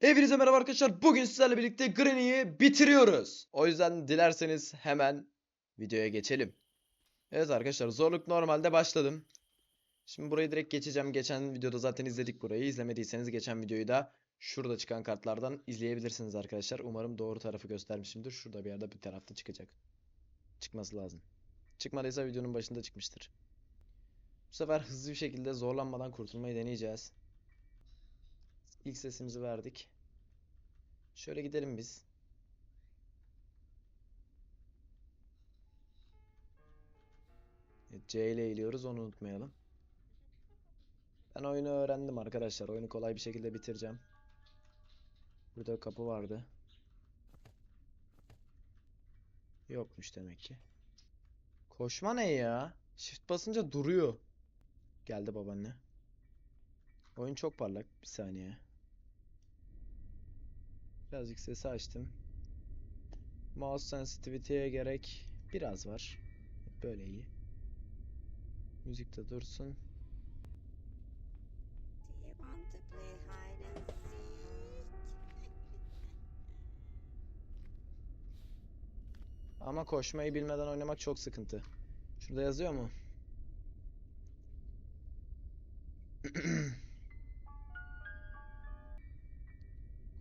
Hepinize merhaba arkadaşlar. Bugün sizlerle birlikte Granny'yi bitiriyoruz. O yüzden dilerseniz hemen videoya geçelim. Evet arkadaşlar zorluk normalde başladım. Şimdi burayı direkt geçeceğim. Geçen videoda zaten izledik burayı. İzlemediyseniz geçen videoyu da şurada çıkan kartlardan izleyebilirsiniz arkadaşlar. Umarım doğru tarafı göstermişimdir. Şurada bir yerde bir tarafta çıkacak. Çıkması lazım. Çıkmadıysa videonun başında çıkmıştır. Bu sefer hızlı bir şekilde zorlanmadan kurtulmayı deneyeceğiz. İlk sesimizi verdik. Şöyle gidelim biz. C ile eğiliyoruz onu unutmayalım. Ben oyunu öğrendim arkadaşlar. Oyunu kolay bir şekilde bitireceğim. Burada kapı vardı. Yokmuş demek ki. Koşma ne ya? Shift basınca duruyor. Geldi babaanne. Oyun çok parlak. Bir saniye. Birazcık sesi açtım. Mouse sensitivity'ye gerek biraz var. Böyle iyi. Müzik de dursun. Ama koşmayı bilmeden oynamak çok sıkıntı. Şurada yazıyor mu?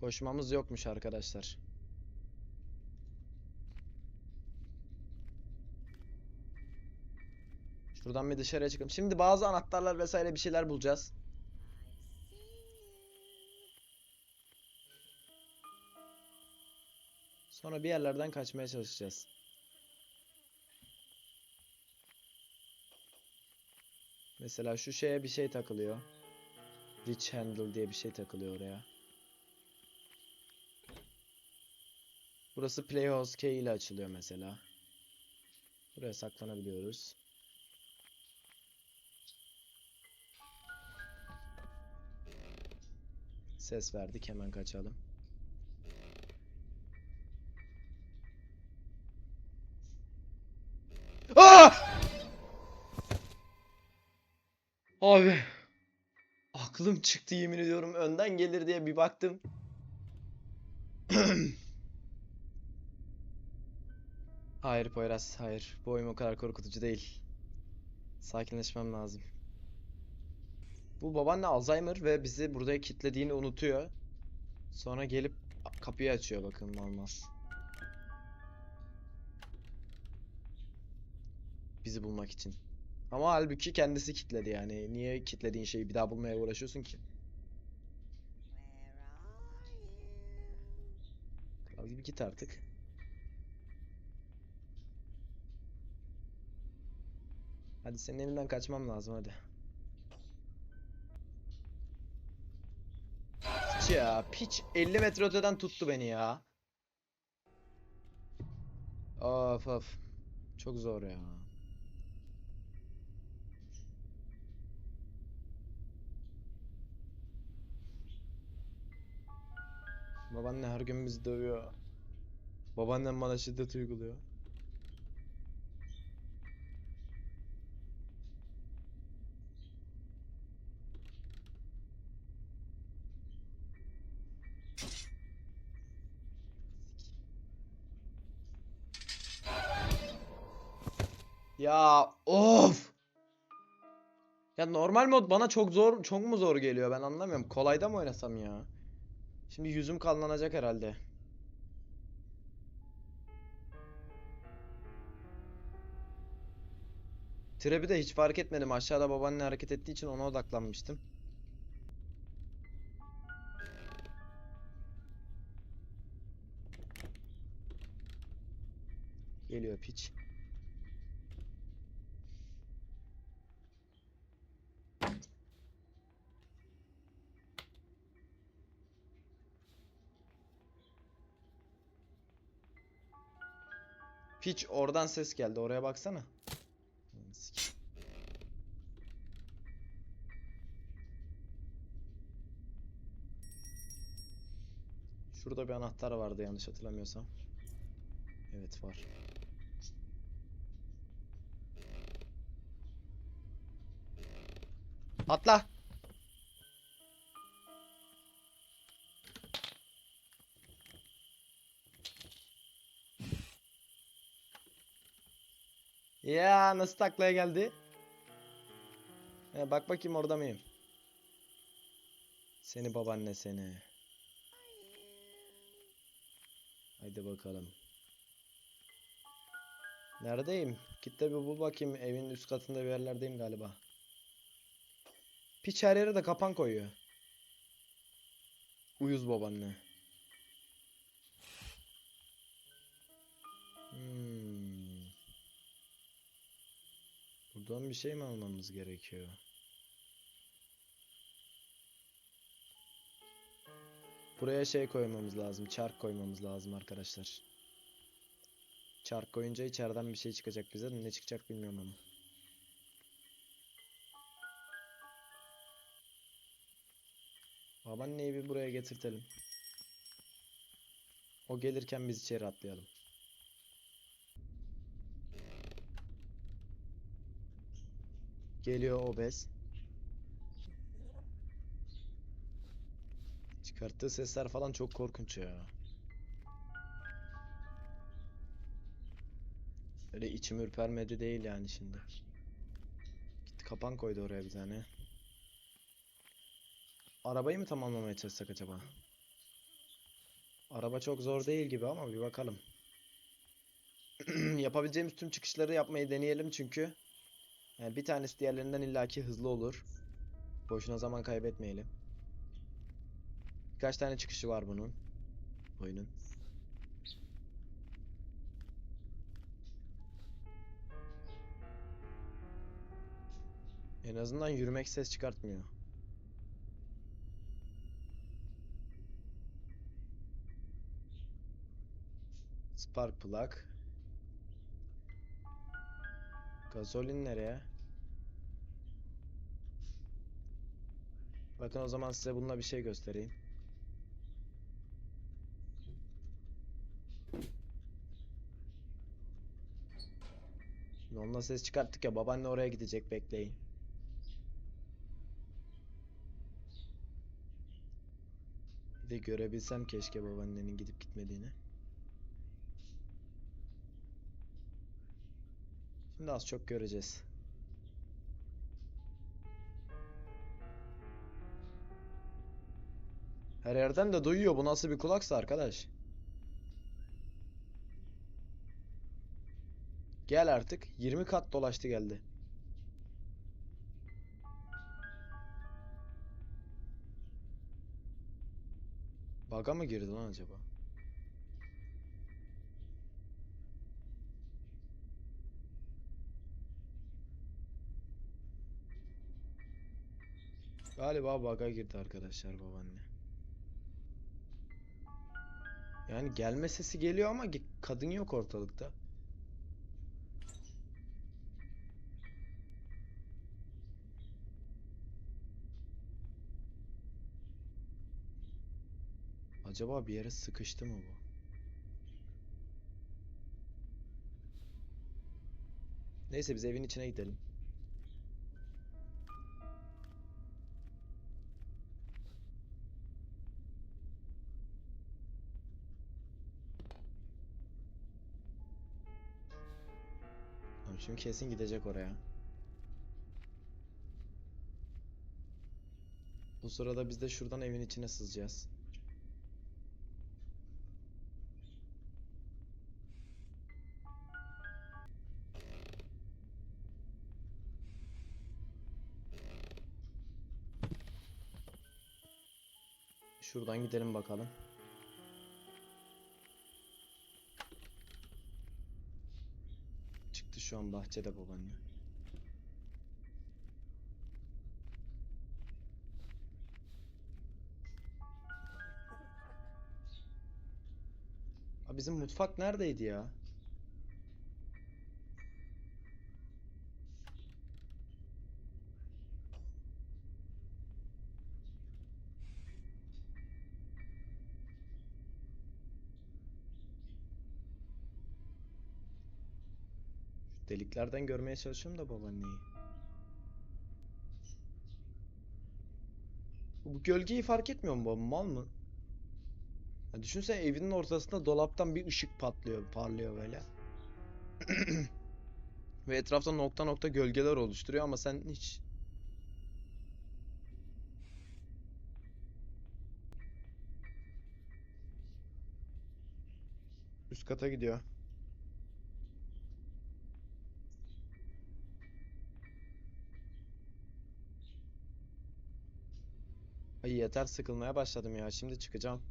Koşmamız yokmuş arkadaşlar. Şuradan bir dışarıya çıkalım. Şimdi bazı anahtarlar vesaire bir şeyler bulacağız. Sonra bir yerlerden kaçmaya çalışacağız. Mesela şu şeye bir şey takılıyor. Witch Handle diye bir şey takılıyor oraya. Burası Playhouse Key ile açılıyor mesela. Buraya saklanabiliyoruz. Ses verdik hemen kaçalım. Aa! Abi. Aklım çıktı yemin ediyorum. Önden gelir diye bir baktım. Hayır Poyraz, hayır. Bu oyun o kadar korkutucu değil. Sakinleşmem lazım. Bu babaanne Alzheimer ve bizi burada kilitlediğini unutuyor. Sonra gelip kapıyı açıyor bakın mal. Bizi bulmak için. Ama halbuki kendisi kilitledi yani. Niye kilitlediğin şeyi bir daha bulmaya uğraşıyorsun ki? Kral gibi git artık. Hadi senin elinden kaçmam lazım hadi. Piç ya piç 50 metre öteden tuttu beni ya. Of of. Çok zor ya. Babaanne her gün bizi dövüyor. Babaannem bana şiddet uyguluyor. Ya of. Ya normal mod bana çok zor, çok mu zor geliyor ben anlamıyorum. Kolayda mı oynasam ya? Şimdi yüzüm kanlanacak herhalde. Trap'i de hiç fark etmedim. Aşağıda babaanne hareket ettiği için ona odaklanmıştım. Geliyor piç. Piç oradan ses geldi. Oraya baksana. Şurada bir anahtar vardı yanlış hatırlamıyorsam. Evet var. Atla. Ya nasıl taklaya geldi? Ya bak bakayım orada mıyım? Seni babaanne seni. Haydi bakalım. Neredeyim? Git de bir bul bakayım. Evin üst katında bir yerlerdeyim galiba. Piç her yere de kapan koyuyor. Uyuz babaanne. Buradan bir şey mi almamız gerekiyor? Buraya şey koymamız lazım. Çark koymamız lazım arkadaşlar. Çark koyunca içeriden bir şey çıkacak bize. Ne çıkacak bilmiyorum ama. Babaanneyi bir buraya getirtelim. O gelirken biz içeri atlayalım. Geliyor obez. Çıkarttığı sesler falan çok korkunç ya. Öyle içim ürpermedi değil yani şimdi. Gitti kapan koydu oraya bir tane. Arabayı mı tamamlamaya çalışsak acaba? Araba çok zor değil gibi ama bir bakalım. Yapabileceğimiz tüm çıkışları yapmayı deneyelim çünkü yani bir tanesi diğerlerinden illaki hızlı olur. Boşuna zaman kaybetmeyelim. Birkaç tane çıkışı var bunun. Oyunun. En azından yürümek ses çıkartmıyor. Spark plug. Gazolin nereye? Bakın o zaman size bununla bir şey göstereyim. Şimdi onunla ses çıkarttık ya babaanne oraya gidecek bekleyin. Bir de görebilsem keşke babaannenin gidip gitmediğini. Şimdi az çok göreceğiz. Her yerden de duyuyor. Bu nasıl bir kulaksa arkadaş. Gel artık. 20 kat dolaştı geldi. Baga mı girdi lan acaba? Galiba baga girdi arkadaşlar babaanne. Yani gelme sesi geliyor ama kadın yok ortalıkta. Acaba bir yere sıkıştı mı bu? Neyse biz evin içine gidelim. Şimdi kesin gidecek oraya. Bu sırada biz de şuradan evin içine sızacağız. Şuradan gidelim bakalım. Şu an bahçede babaanne. Aa, bizim mutfak neredeydi ya? Deliklerden görmeye çalışıyorum da babaanneyi. Bu gölgeyi fark etmiyor mu babam? Mal mı? Ya düşünsene evinin ortasında dolaptan bir ışık patlıyor, parlıyor böyle. Ve etrafta nokta nokta gölgeler oluşturuyor ama sen hiç Üst kata gidiyor. Ay yeter sıkılmaya başladım ya. Şimdi çıkacağım.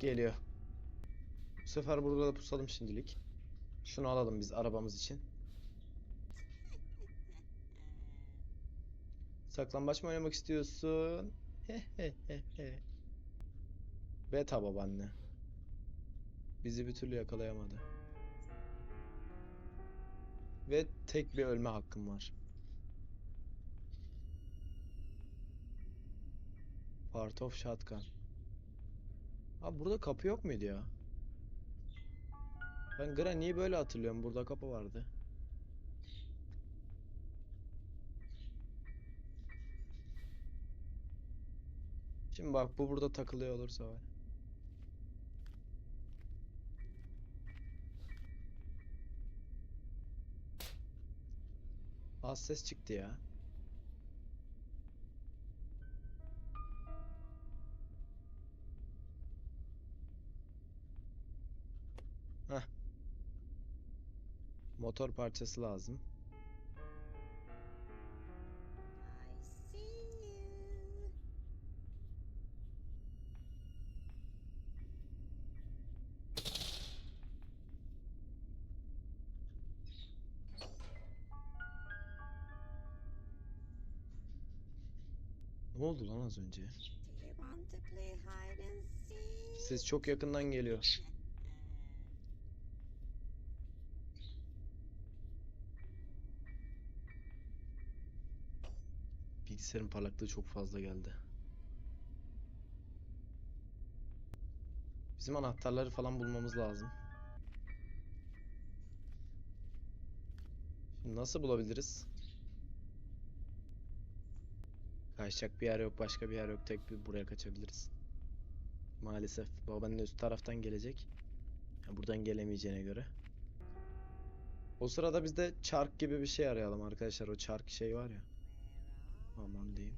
Geliyor. Bu sefer burada da pusalım şimdilik. Şunu alalım biz arabamız için. Saklambaç mı oynamak istiyorsun? Beta babaanne. Bizi bir türlü yakalayamadı. Ve tek bir ölme hakkım var. Part of Shotgun. Abi burada kapı yok muydu ya? Ben Granny'yi böyle hatırlıyorum. Burada kapı vardı. Şimdi bak bu burada takılıyor olursa var. Az ses çıktı ya. Heh. Motor parçası lazım. Ne oldu lan az önce? Ses çok yakından geliyor. Bilgisayarın parlaklığı çok fazla geldi. Bizim anahtarları falan bulmamız lazım. Şimdi nasıl bulabiliriz? Kaçacak bir yer yok, başka bir yer yok. Tek bir buraya kaçabiliriz. Maalesef babanın üst taraftan gelecek. Buradan gelemeyeceğine göre. O sırada biz de çark gibi bir şey arayalım arkadaşlar. O çark şey var ya. Aman diyeyim.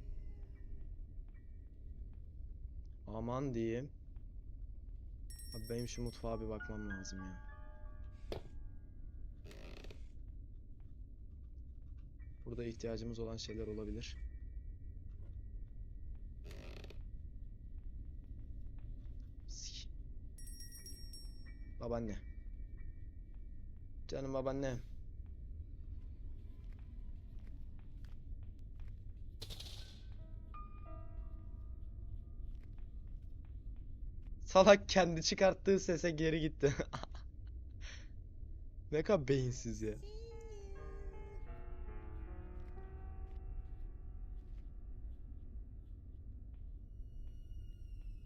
Aman diyeyim. Abi benim şu mutfağa bir bakmam lazım ya. Burada ihtiyacımız olan şeyler olabilir. Sik. Babaanne. Canım babaanne. Salak kendi çıkarttığı sese geri gitti. Ne kadar beyinsiz ya.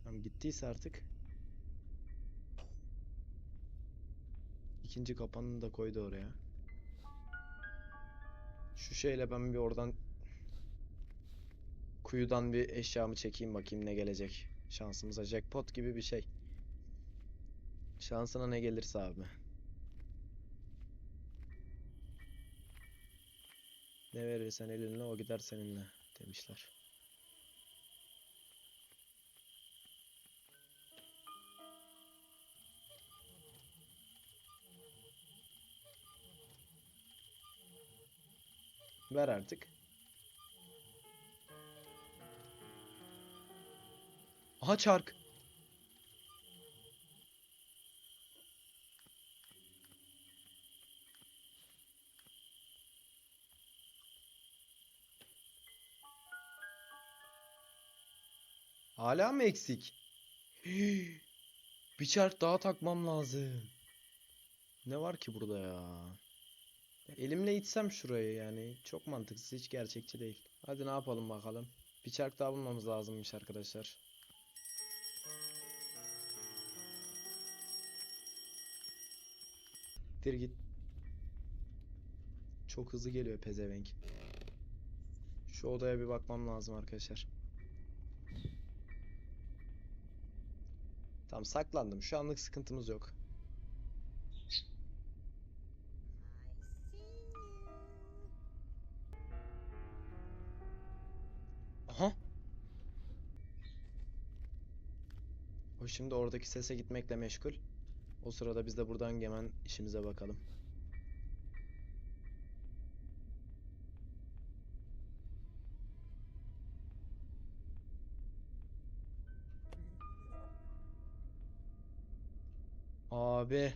Tamam gittiyse artık. İkinci kapanını da koydu oraya. Şu şeyle ben bir oradan kuyudan bir eşyamı çekeyim bakayım ne gelecek. Şansımıza jackpot gibi bir şey. Şansına ne gelirse abi. Ne verirsen elinle o gider seninle demişler. Ver artık. Aha çark. Hala mı eksik? Bir çark daha takmam lazım. Ne var ki burada ya? Elimle itsem şurayı yani çok mantıksız hiç gerçekçi değil. Hadi ne yapalım bakalım. Bir çark daha bulmamız lazımmış arkadaşlar. Dir git. Çok hızlı geliyor pezevenk. Şu odaya bir bakmam lazım arkadaşlar. Tamam saklandım. Şu anlık sıkıntımız yok. Şimdi oradaki sese gitmekle meşgul. O sırada biz de buradan hemen işimize bakalım. Abi.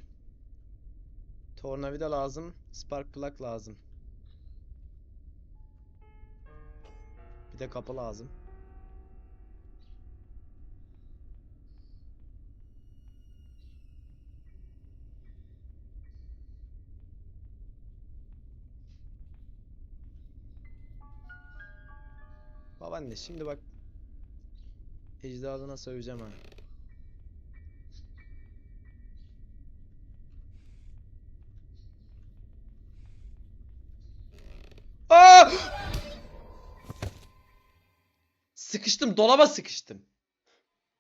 Tornavida lazım. Spark plug lazım. Bir de kapı lazım. Babaanne şimdi bak ecdadına söveceğim ha. Aa! Sıkıştım, dolaba sıkıştım.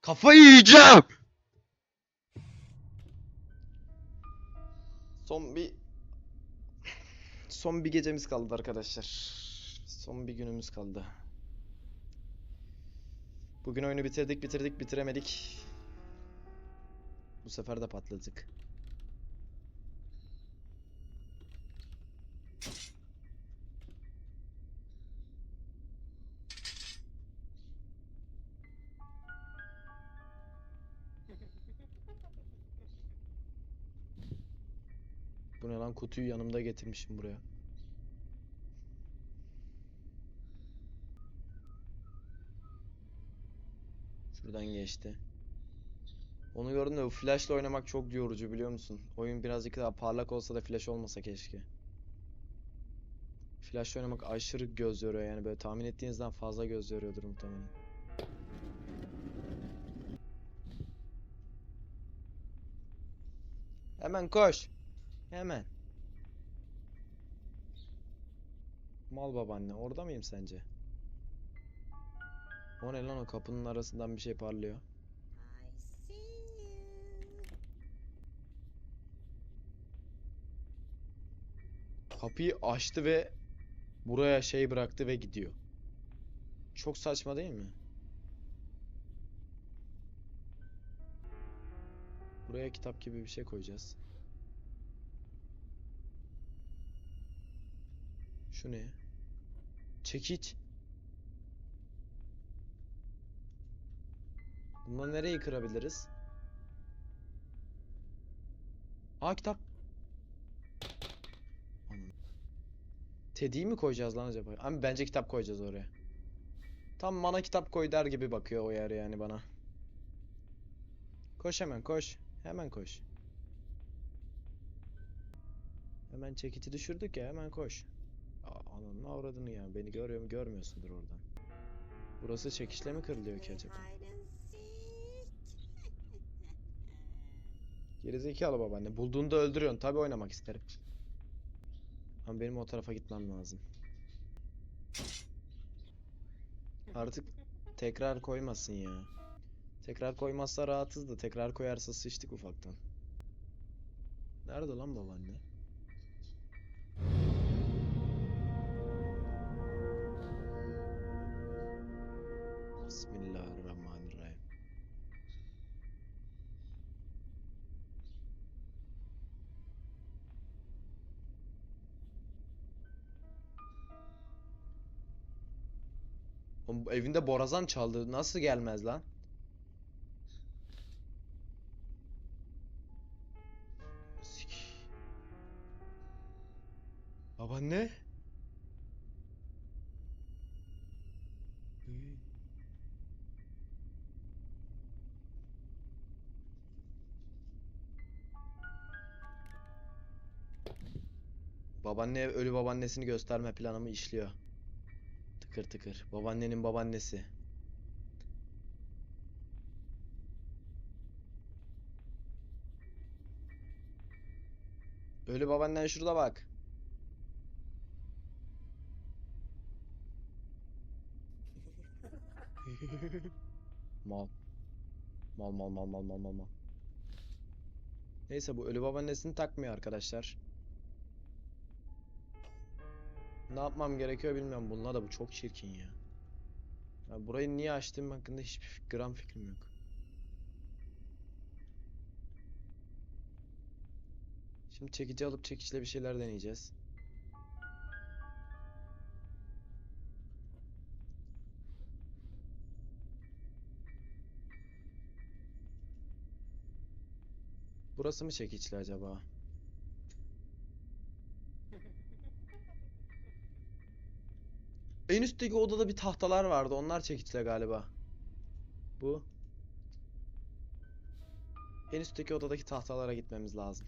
Kafayı yiyeceğim. Son bir son bir gecemiz kaldı arkadaşlar. Son bir günümüz kaldı. Bugün oyunu bitirdik, bitirdik, bitiremedik. Bu sefer de patladık. Bu ne lan kutuyu yanımda getirmişim buraya. Şuradan geçti. Onu gördüm de flashla oynamak çok yorucu biliyor musun? Oyun birazcık daha parlak olsa da flash olmasa keşke. Flash oynamak aşırı göz yoruyor yani böyle tahmin ettiğinizden fazla göz yoruyordur muhtemelen. Hemen koş. Hemen. Mal babaanne orada mıyım sence? O ne lan o kapının arasından bir şey parlıyor. Kapıyı açtı ve buraya şey bıraktı ve gidiyor. Çok saçma değil mi? Buraya kitap gibi bir şey koyacağız. Şu ne? Çekiç. Bununla nereyi kırabiliriz? Aa kitap. Teddy'yi mi koyacağız lan acaba? Ama bence kitap koyacağız oraya. Tam bana kitap koy der gibi bakıyor o yer yani bana. Koş hemen koş. Hemen koş. Hemen çekici düşürdük ya hemen koş. Ananın avradını ya beni görüyor mu görmüyorsundur oradan. Burası çekişle mi kırılıyor ki acaba? Gerizekalı babaanne. Bulduğunda öldürüyorsun. Tabii oynamak isterim. Ama benim o tarafa gitmem lazım. Artık tekrar koymasın ya. Tekrar koymazsa rahatız da tekrar koyarsa sıçtık ufaktan. Nerede lan babaanne? Oğlum evinde borazan çaldı. Nasıl gelmez lan? Sik. Babaanne? Babaanne ölü babaannesini gösterme planımı işliyor. Tıkır tıkır. Babaannenin babaannesi. Ölü babaannen şurada bak. Mal. Mal mal mal mal mal mal mal. Neyse bu ölü babaannesini takmıyor arkadaşlar. Ne yapmam gerekiyor bilmiyorum. Bununla da bu çok çirkin ya. Ya burayı niye açtığım hakkında hiçbir gram fikrim yok. Şimdi çekici alıp çekiçle bir şeyler deneyeceğiz. Burası mı çekiçli acaba? En üstteki odada bir tahtalar vardı. Onlar çekiçle galiba. Bu. En üstteki odadaki tahtalara gitmemiz lazım.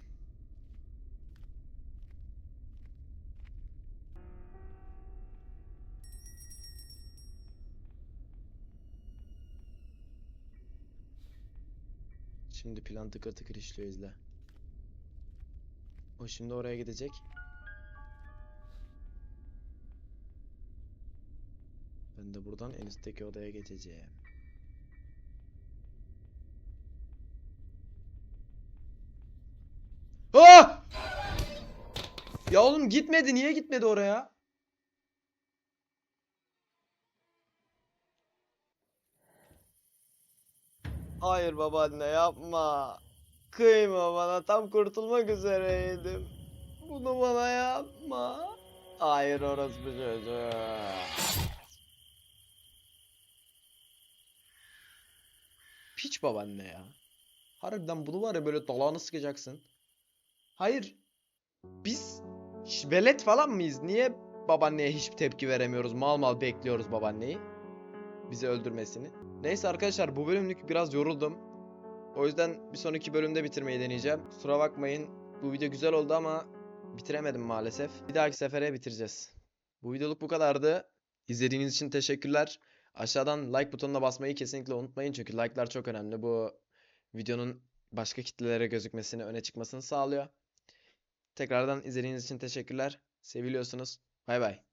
Şimdi plan tıkır tıkır işliyor izle. O şimdi oraya gidecek. Ben de buradan en üstteki odaya geçeceğim. Ah! Ya oğlum gitmedi. Niye gitmedi oraya? Hayır babaanne yapma. Kıyma bana tam kurtulmak üzereydim. Bunu bana yapma. Hayır orası bir çocuğu. Piç babaanne ya. Harbiden bunu var ya böyle dalağını sıkacaksın. Hayır. Biz velet falan mıyız? Niye babaanneye hiçbir tepki veremiyoruz? Mal mal bekliyoruz babaanneyi. Bizi öldürmesini. Neyse arkadaşlar bu bölümlük biraz yoruldum. O yüzden bir sonraki bölümde bitirmeyi deneyeceğim. Kusura bakmayın. Bu video güzel oldu ama bitiremedim maalesef. Bir dahaki sefere bitireceğiz. Bu videoluk bu kadardı. İzlediğiniz için teşekkürler. Aşağıdan like butonuna basmayı kesinlikle unutmayın çünkü like'lar çok önemli. Bu videonun başka kitlelere gözükmesini, öne çıkmasını sağlıyor. Tekrardan izlediğiniz için teşekkürler. Seviliyorsunuz. Bay bay.